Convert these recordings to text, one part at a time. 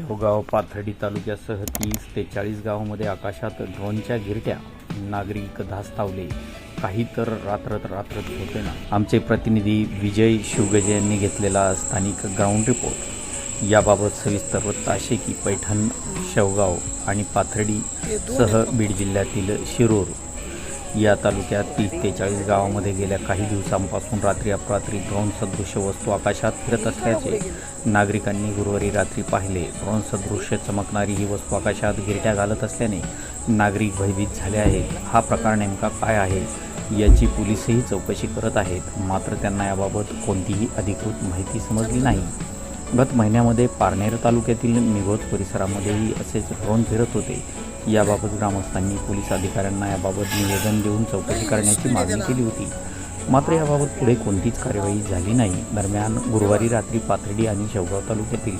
शेवगाव पाथर्डी तालुक्यासह तीस ते चाळीस गावामध्ये आकाशात ड्रोनच्या गिरट्या. नागरिक धास्तावले. काही तर रात्र रात्र होते ना आमचे प्रतिनिधी विजय शिवगजे यांनी घेतलेला स्थानिक ग्राउंड रिपोर्ट याबाबत सविस्तर वृत्त असे की पैठण शेवगाव आणि पाथर्डी सह बीड जिल्ह्यातील शिरूर या तालुक्यात तीस ते चाळीस गावामध्ये गेल्या काही दिवसांपासून रात्री अपरात्री ड्रोन सदृश्य वस्तू आकाशात फिरत असल्याचे नागरिकांनी गुरुवारी रात्री पाहिले. ड्रोन सदृश्य चमकणारी ही वस्तू आकाशात गिरट्या घालत असल्याने नागरिक भयभीत झाले आहेत. हा प्रकार नेमका काय आहे याची पोलीसही चौकशी करत आहेत. मात्र त्यांना याबाबत कोणतीही अधिकृत माहिती समजली नाही. गत महिन्यामध्ये पारनेर तालुक्यातील निघोज परिसरामध्येही असेच ड्रोन फिरत होते. याबाबत ग्रामस्थांनी पोलीस अधिकाऱ्यांना याबाबत निवेदन देऊन चौकशी करण्याची मागणी केली होती. मात्र याबाबत पुढे कोणतीच कार्यवाही झाली नाही. दरम्यान गुरुवारी रात्री पाथर्डी आणि शेवगाव तालुक्यातील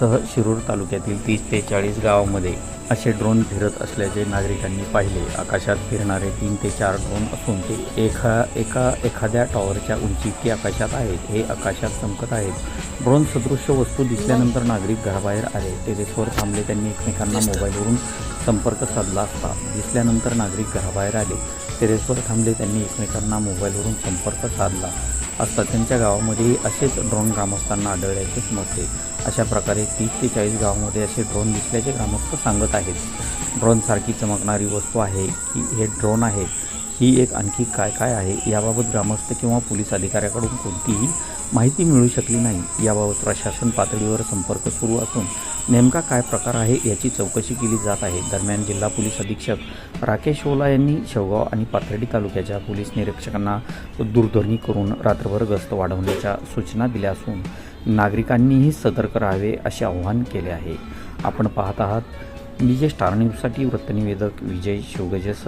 सह शिरूर तालुक्यातील तीस ते चाळीस गावामध्ये असे ड्रोन फिरत असल्याचे नागरिकांनी पाहिले. आकाशात फिरणारे तीन ते चार ड्रोन असून ते एका एका एखाद्या टॉवरच्या उंची आकाशात आहेत हे आकाशात चमकत आहेत. ड्रोन सदृश्य वस्तू दिसल्यानंतर नागरिक घराबाहेर आले. टेरेसवर थांबले. त्यांनी एकमेकांना मोबाईलवरून संपर्क साधला असता. दिसल्यानंतर नागरिक घराबाहेर आले. टेरेसवर थांबले. त्यांनी एकमेकांना मोबाईलवरून संपर्क साधला असता त्यांच्या गावामध्येही असेच ड्रोन ग्रामस्थांना आढळल्याचे समजते. अशा प्रकारे तीस ते चाळीस गावामध्ये असे ड्रोन दिसल्याचे ग्रामस्थ सांगत आहेत. ड्रोनसारखी चमकणारी वस्तू आहे की हे ड्रोन आहे. ही एक आणखी काय काय आहे याबाबत ग्रामस्थ किंवा पोलीस अधिकाऱ्याकडून कोणतीही माहिती मिळू शकली नाही. याबाबत प्रशासन पातळीवर संपर्क सुरू असून नेमका काय प्रकार आहे याची चौकशी केली जात आहे. दरम्यान जिल्हा पोलीस अधीक्षक राकेश ओला यांनी शेवगाव आणि पाथर्डी तालुक्याच्या पोलीस निरीक्षकांना दूरध्वनी करून रात्रभर गस्त वाढवण्याच्या सूचना दिल्या असून नागरिकांनीही सतर्क राहावे असे आवाहन केले आहे. आपण पाहत आहात विजय स्टार न्यूजसाठी वृत्तनिवेदक विजय शिवगजेसह